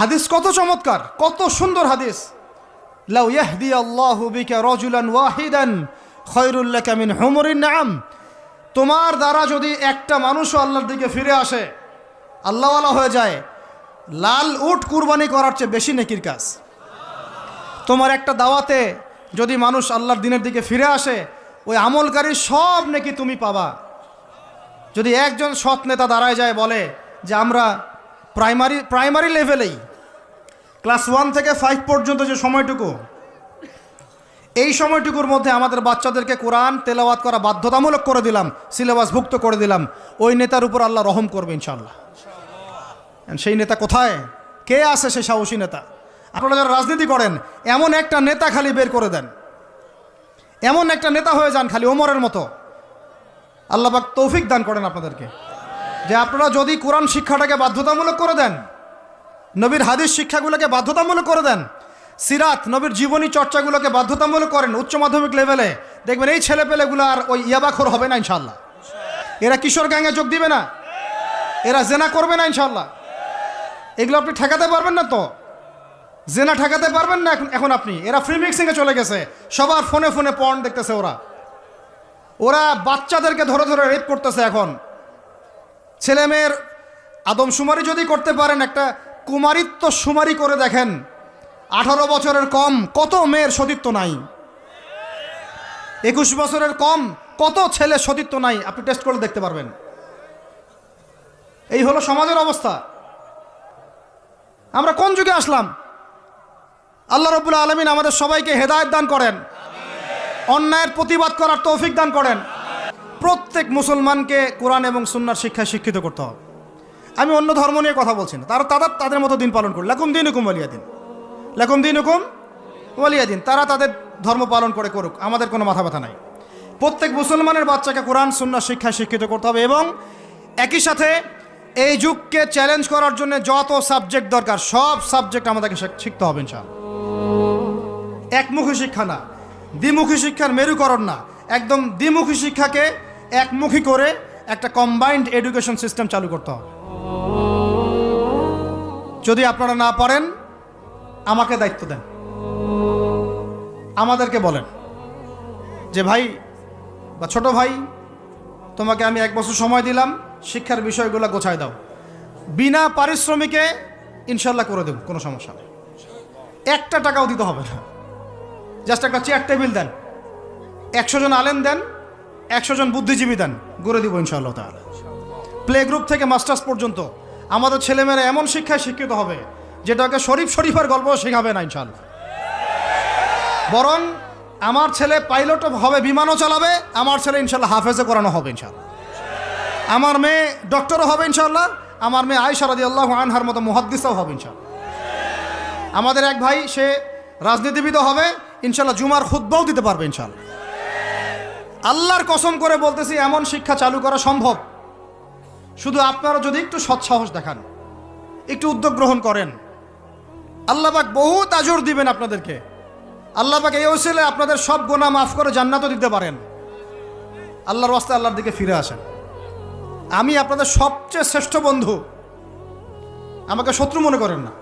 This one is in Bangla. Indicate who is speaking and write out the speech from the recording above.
Speaker 1: হাদিস কত চমৎকার, কত সুন্দর হাদিস। লাউ ইয়াহদি আল্লাহু বিকা রাজুলান ওয়াহিদান, খায়রুল লাকা মিন হুমুরিন নাম তোমার দ্বারা যদি একটা মানুষও আল্লাহর দিকে ফিরে আসে, আল্লাহওয়ালা হয়ে যায়, লাল উট কুরবানি করার চেয়ে বেশি নেকির কাজ। তোমার একটা দাওয়াতে যদি মানুষ আল্লাহর দিনের দিকে ফিরে আসে, ওই আমলকারী সব নাকি তুমি পাবা। যদি একজন সৎ নেতা দাঁড়ায় যায় বলে যে, আমরা প্রাইমারি প্রাইমারি লেভেলেই ক্লাস ওয়ান থেকে ফাইভ পর্যন্ত যে সময়টুকু, এই সময়টুকুর মধ্যে আমাদের বাচ্চাদেরকে কোরআন তেলাওয়াত করা বাধ্যতামূলক করে দিলাম, সিলেবাসভুক্ত করে দিলাম। ওই নেতার উপর আল্লাহ রহম করবে ইনশাল্লাহ সেই নেতা কোথায়? কে আছে সেই সাহসী নেতা? আপনারা যারা রাজনীতি করেন, এমন একটা নেতা খালি বের করে দেন। এমন একটা নেতা হয়ে যান খালি ওমরের মতো। আল্লাহ পাক তৌফিক দান করেন আপনাদেরকে। যে আপনারা যদি কোরআন শিক্ষাটাকে বাধ্যতামূলক করে দেন নবীর হাদিস শিক্ষাগুলোকে বাধ্যতামূলক করে দেন। সিরাত, নবীর জীবনী চর্চাগুলোকে বাধ্যতামূলক করেন উচ্চ মাধ্যমিক লেভেলে। দেখবেন এই ছেলেপেলেগুলো আর ওই ইয়াবাখোর হবে না ইনশাল্লাহ এরা কিশোর গ্যাংয়ে যোগ দিবে না। এরা জেনা করবে না ইনশাল্লাহ এগুলো আপনি ঠেকাতে পারবেন না তো? জেনা ঠেকাতে পারবেন না এখন আপনি। এরা ফ্রি মিক্সিংয়ে চলে গেছে। সবার ফোনে ফোনে পর্ন দেখতেছে ওরা। ওরা বাচ্চাদেরকে ধরে ধরে রেপ করতেছে এখন। ছেলে মেয়ের আদমশুমারি যদি করতে পারেন একটা কুমারিত্ব সুমারি করে দেখেন। আঠারো বছরের কম, কত মেয়ের সতীত্ব নাই? একুশ বছরের কম, কত ছেলে সতীত্ব নাই? আপনি টেস্ট করে দেখতে পারবেন। এই হলো সমাজের অবস্থা। আমরা কোন যুগে আসলাম? আল্লাহ রবুল্লা আলমিন আমাদের সবাইকে হেদায়ত দান করেন। অন্যায়ের প্রতিবাদ করার তৌফিক দান করেন। প্রত্যেক মুসলমানকে কোরআন এবং সুন্নার শিক্ষায় শিক্ষিত করতে হবে। আমি অন্য ধর্ম নিয়ে কথা বলছি না। তারা তাদের তাদের মতো দিন পালন করে। লাকুম দিন হুকুম ওয়ালিয়া দিন লাকুম দিন হুকুম ওয়ালিয়া দিন তারা তাদের ধর্ম পালন করে করুক। আমাদের কোনো মাথা ব্যথা নাই। প্রত্যেক মুসলমানের বাচ্চাকে কোরআন সুন্নার শিক্ষায় শিক্ষিত করতে হবে এবং একই সাথে এই যুগকে চ্যালেঞ্জ করার জন্য যত সাবজেক্ট দরকার, সব সাবজেক্ট আমাদেরকে শিখ- শিখতে হবে ইনশাআল্লাহ। একমুখী শিক্ষা না। দ্বিমুখী শিক্ষার মেরুকরণ না। একদম দ্বিমুখী শিক্ষাকে একমুখী করে একটা কম্বাইন্ড এডুকেশন সিস্টেম চালু করতে হবে। যদি আপনারা না পারেন, আমাকে দায়িত্ব দেন। আমাদেরকে বলেন যে, ভাই বা ছোট ভাই, তোমাকে আমি এক বছর সময় দিলাম, শিক্ষার বিষয়গুলো গোছায় দাও। বিনা পারিশ্রমিকে ইনশাল্লাহ করে দেব, কোনো সমস্যা নেই। একটা টাকাও দিতে হবে না। জাস্ট একটা চেয়ার টেবিল দেন, একশো জন আলেন দেন, একশো জন বুদ্ধিজীবী দেন, গড়ে দিব ইনশাআল্লাহ তাহলে প্লে গ্রুপ থেকে মাস্টার্স পর্যন্ত। আমাদের ছেলেমেয়েরা এমন শিক্ষায় শিক্ষিত হবে, যেটাকে শরীফ শরীফের গল্প শেখাবে না, ইনশাআল্লাহ। বরং আমার ছেলে পাইলটও হবে, বিমানও চালাবে, আমার ছেলে ইনশাল্লাহ হাফেজে করানো হবে ইনশাল্লাহ আমার মেয়ে ডক্টরও হবে ইনশাল্লাহ আমার মেয়ে আয়সা রাদি আল্লাহ আনহার মতো মুহাদ্দিসাও হবে ইনশাল্লাহ আমাদের এক ভাই, সে রাজনীতিবিদও হবে ইনশাল্লাহ জুমার খুদ্বাও দিতে পারবে ইনশাল্লাহ আল্লাহর কসম করে বলতেছি, এমন শিক্ষা চালু করা সম্ভব। শুধু আপনারা যদি একটু সৎসাহস দেখান, একটু উদ্যোগ গ্রহণ করেন, আল্লাহবাক বহুত আজর দিবেন আপনাদেরকে। আল্লাহবাক এই ওসিলে আপনাদের সব গোনা মাফ করে জান্নাতও দিতে পারেন। আল্লাহর রাস্তায় আল্লাহর দিকে ফিরে আসেন। আমি আপনাদের সবচেয়ে শ্রেষ্ঠ বন্ধু। আমাকে শত্রু মনে করেন না।